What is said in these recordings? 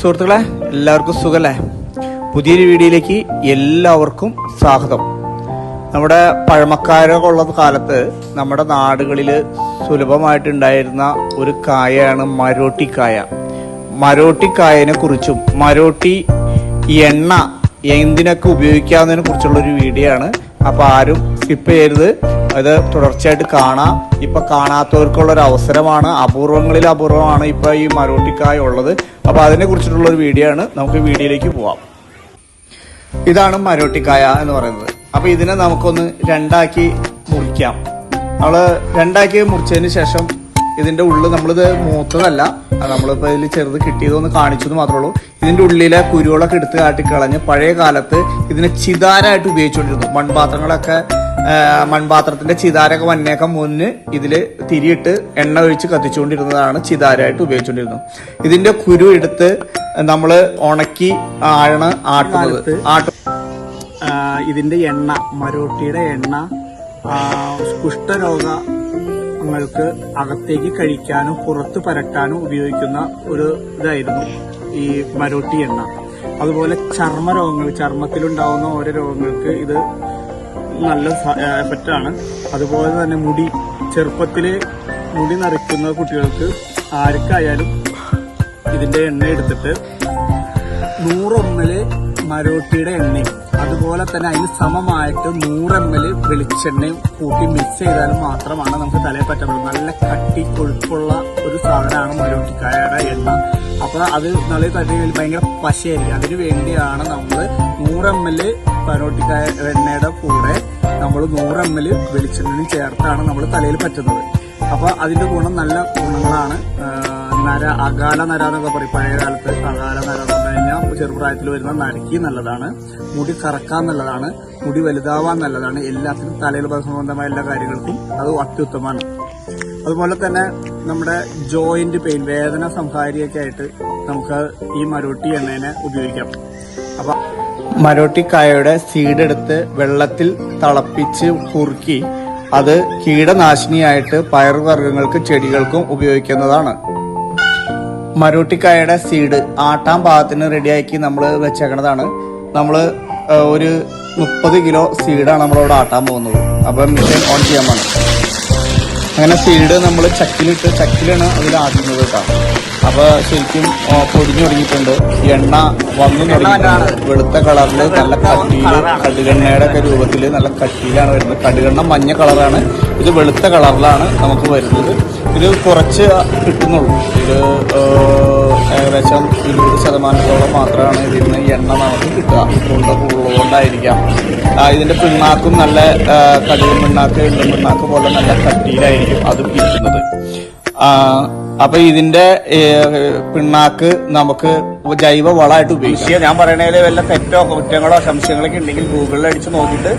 സുഹൃത്തുക്കളെ എല്ലാവർക്കും സുഖല്ലേ? പുതിയൊരു വീഡിയോയിലേക്ക് എല്ലാവർക്കും സ്വാഗതം. നമ്മുടെ പഴമക്കാരൊക്കെ ഉള്ള കാലത്ത് നമ്മുടെ നാടുകളിൽ സുലഭമായിട്ടുണ്ടായിരുന്ന ഒരു കായയാണ് മരോട്ടിക്കായ. മരോട്ടിക്കായനെ കുറിച്ചും മരോട്ടി എണ്ണ എന്തിനൊക്കെ ഉപയോഗിക്കാവുന്നതിനെ കുറിച്ചുള്ള ഒരു വീഡിയോ ആണ് അപ്പൊ ആരും സ്കിപ്പ് ചെയ്യരുത്. അത് തുടർച്ചയായിട്ട് കാണാം. ഇപ്പൊ കാണാത്തവർക്കുള്ള ഒരു അവസരമാണ് അപൂർവങ്ങളിൽ അപൂർവമാണ് ഇപ്പൊ ഈ മരോട്ടിക്കായ ഉള്ളത്. അപ്പൊ അതിനെ കുറിച്ചിട്ടുള്ള ഒരു വീഡിയോ ആണ്. നമുക്ക് വീഡിയോയിലേക്ക് പോവാം. ഇതാണ് മരോട്ടിക്കായ എന്ന് പറയുന്നത്. അപ്പൊ ഇതിനെ നമുക്കൊന്ന് രണ്ടാക്കി മുറിക്കാം. നമ്മൾ രണ്ടാക്കി മുറിച്ചതിന് ശേഷം ഇതിന്റെ ഉള്ളിൽ നമ്മളിത് മൂത്തതല്ല അത് നമ്മളിപ്പോ ഇതിൽ ചെറുത് കിട്ടിയതൊന്ന് കാണിച്ചത് മാത്രമേ ഉള്ളൂ. ഇതിന്റെ ഉള്ളിലെ കുരുകളൊക്കെ എടുത്ത് കാട്ടിക്കളഞ്ഞ് പഴയ കാലത്ത് ഇതിനെ ചിതാരായിട്ട് ഉപയോഗിച്ചുകൊണ്ടിരുന്നു. മൺപാത്രങ്ങളൊക്കെ മൺപാത്രത്തിന്റെ ചിതാരൊക്കെ വന്നേക്ക മുന്ന് ഇതിൽ തിരിയിട്ട് എണ്ണ ഒഴിച്ച് കത്തിച്ചുകൊണ്ടിരുന്നതാണ് ചിതാരായിട്ട് ഉപയോഗിച്ചുകൊണ്ടിരുന്നത്. ഇതിന്റെ കുരു എടുത്ത് നമ്മൾ ഉണക്കി ആണ് ആട്ടുന്നത്. ആട്ട ഇതിന്റെ എണ്ണ മരോട്ടിയുടെ എണ്ണ ആ, കുഷ്ഠരോഗങ്ങൾക്ക് അകത്തേക്ക് കഴിക്കാനും പുറത്ത് പരട്ടാനും ഉപയോഗിക്കുന്ന ഒരു ഇതായിരുന്നു ഈ മരോട്ടി എണ്ണ. അതുപോലെ ചർമ്മ രോഗങ്ങൾ ചർമ്മത്തിലുണ്ടാവുന്ന ഓരോ രോഗങ്ങൾക്ക് ഇത് നല്ല എഫക്റ്റാണ് അതുപോലെ തന്നെ മുടി ചെറുപ്പത്തിൽ മുടി നരയ്ക്കുന്ന കുട്ടികൾക്ക് ആർക്കായാലും ഇതിന്റെ എണ്ണ എടുത്തിട്ട് നൂറ് മരോട്ടിയുടെ എണ്ണയും അതുപോലെ തന്നെ അതിന് സമമായിട്ട് നൂറ് എം എൽ വെളിച്ചെണ്ണയും കൂട്ടി മിക്സ് ചെയ്താൽ മാത്രമാണ് നമുക്ക് തലയിൽ പറ്റുന്നത് നല്ല കട്ടി കൊഴുപ്പുള്ള ഒരു സാധനമാണ് മരോട്ടിക്കായയുടെ എണ്ണ. അപ്പോൾ അത് നല്ല തട്ടി ഭയങ്കര പശയായിരിക്കും. അതിനു വേണ്ടിയാണ് നമ്മൾ നൂറ് എം എൽ മരോട്ടിക്കായ എണ്ണയുടെ കൂടെ നമ്മൾ നൂറ് എം എൽ വെളിച്ചെണ്ണയും ചേർത്താണ് നമ്മൾ തലയിൽ പറ്റുന്നത്. അപ്പോൾ അതിന്റെ ഗുണം നല്ല ഗുണങ്ങളാണ്. നര അകാല നര എന്നൊക്കെ പറയും. പഴയ കാലത്ത് അകാല നര ചെറുപ്രായത്തിൽ വരുന്ന നരക്കി നല്ലതാണ്. മുടി കറക്കാൻ നല്ലതാണ്. മുടി വലുതാവാൻ നല്ലതാണ്. എല്ലാത്തിനും തലയിൽ സംബന്ധമായ എല്ലാ കാര്യങ്ങൾക്കും അത് അത്യുത്തമാണ് അതുപോലെ തന്നെ നമ്മുടെ ജോയിന്റ് പെയിൻ വേദന സംഹാരിയൊക്കെ ആയിട്ട് നമുക്ക് ഈ മരോട്ടി എണ്ണേനെ ഉപയോഗിക്കാം. അപ്പൊ മരോട്ടിക്കായയുടെ സീഡ് എടുത്ത് വെള്ളത്തിൽ തിളപ്പിച്ച് കുറുക്കി അത് കീടനാശിനിയായിട്ട് പയറുവർഗങ്ങൾക്ക് ചെടികൾക്കും ഉപയോഗിക്കുന്നതാണ്. മരോട്ടിക്കായയുടെ സീഡ് ആട്ടാൻ പാകത്തിന് റെഡിയാക്കി നമ്മൾ വെച്ചേക്കണതാണ്. നമ്മൾ ഒരു മുപ്പത് കിലോ സീഡാണ് നമ്മളവിടെ ആട്ടാൻ പോകുന്നത്. അപ്പം മിഷൻ ഓൺ ചെയ്യാൻ അങ്ങനെ സീഡ് നമ്മൾ ചക്കിലിട്ട് ചക്കിലാണ് അതിൽ ആട്ടുന്നത് കേട്ടോ. അപ്പൊ ശരിക്കും പൊടിഞ്ഞു തുടങ്ങിയിട്ടുണ്ട്. എണ്ണ വന്നു തുടങ്ങിയിട്ടുണ്ട്. വെളുത്ത കളറിൽ നല്ല കട്ടിയിൽ കടുകെണ്ണയുടെ ഒക്കെ രൂപത്തിൽ നല്ല കട്ടിയിലാണ് വരുന്നത്. കടുകെണ്ണ മഞ്ഞ കളറാണ്. ഇത് വെളുത്ത കളറിലാണ് നമുക്ക് വരുന്നത്. ഇത് കുറച്ച് കിട്ടുന്നുള്ളൂ. ഇത് ഏകദേശം ഇരുപത് ശതമാനത്തോളം മാത്രമാണ് ഇതിൽ നിന്ന് എണ്ണ നമുക്ക് കിട്ടുക. കൊണ്ട് ഉള്ളതുകൊണ്ടായിരിക്കാം ഇതിന്റെ പിണ്ണാക്കും നല്ല കടുകും പിണ്ണാക്ക് എള്ളും പിണ്ണാക്ക് പോലെ നല്ല കട്ടിയിലായിരിക്കും അത് ആ, അപ്പൊ ഇതിന്റെ പിണ്ണാക്ക് നമുക്ക് ജൈവ വളമായിട്ട് ഉപയോഗിക്കാം ഞാൻ പറയണേൽ വല്ല തെറ്റോ കുറ്റങ്ങളോ സംശയങ്ങളൊക്കെ ഉണ്ടെങ്കിൽ ഗൂഗിളിൽ അടിച്ച് നോക്കിയിട്ട്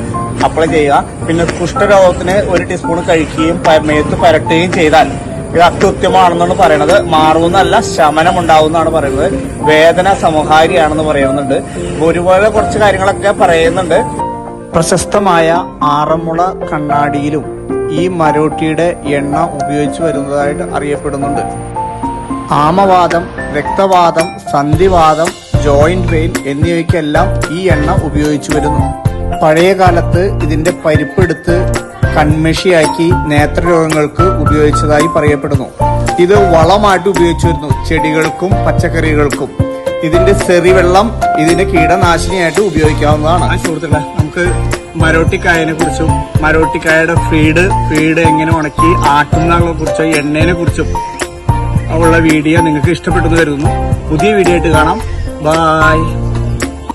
അപ്ലൈ ചെയ്യുക. പിന്നെ കുഷ്ഠരോഗത്തിന് ഒരു ടീസ്പൂൺ കഴിക്കുകയും മേത്ത് പരട്ടുകയും ചെയ്താൽ ഇത് അത്യുത്യമാണെന്നാണ് പറയുന്നത് മാറുമെന്നല്ല ശമനം ഉണ്ടാവുമെന്നാണ് പറയുന്നത്. വേദന സമഹാരിയാണെന്ന് പറയുന്നുണ്ട്. ഒരുപോലെ കുറച്ച് കാര്യങ്ങളൊക്കെ പറയുന്നുണ്ട്. പ്രശസ്തമായ ആറന്മുള കണ്ണാടിയിലും ഈ മരോട്ടിയുടെ എണ്ണ ഉപയോഗിച്ചു വരുന്നതായിട്ട് അറിയപ്പെടുന്നുണ്ട്. ആമവാദം രക്തവാദം സന്ധിവാദം ജോയിന്റ് പെയിൻ എന്നിവയ്ക്കെല്ലാം ഈ എണ്ണ ഉപയോഗിച്ചു വരുന്നു. പഴയ കാലത്ത് ഇതിന്റെ പരിപ്പെടുത്ത് കൺമഷിയാക്കി നേത്രരോഗങ്ങൾക്ക് ഉപയോഗിച്ചതായി പറയപ്പെടുന്നു. ഇത് വളമായിട്ട് ഉപയോഗിച്ചു വരുന്നു. ചെടികൾക്കും പച്ചക്കറികൾക്കും. ഇതിന്റെ സെറിവെള്ളം ഇതിന്റെ കീടനാശിനിയായിട്ട് ഉപയോഗിക്കാവുന്നതാണ്. സുഹൃത്തുക്കളെ നമുക്ക് മരോട്ടിക്കായനെ കുറിച്ചും മരോട്ടിക്കായയുടെ ഫീഡ് ഫീഡ് എങ്ങനെ ഉണക്കി ആട്ടുന്നതിനെ കുറിച്ചും എണ്ണേനെ കുറിച്ചും ഉള്ള വീഡിയോ നിങ്ങൾക്ക് ഇഷ്ടപ്പെട്ടെന്ന് കരുതുന്നു. പുതിയ വീഡിയോ ആയിട്ട് കാണാം. ബായ്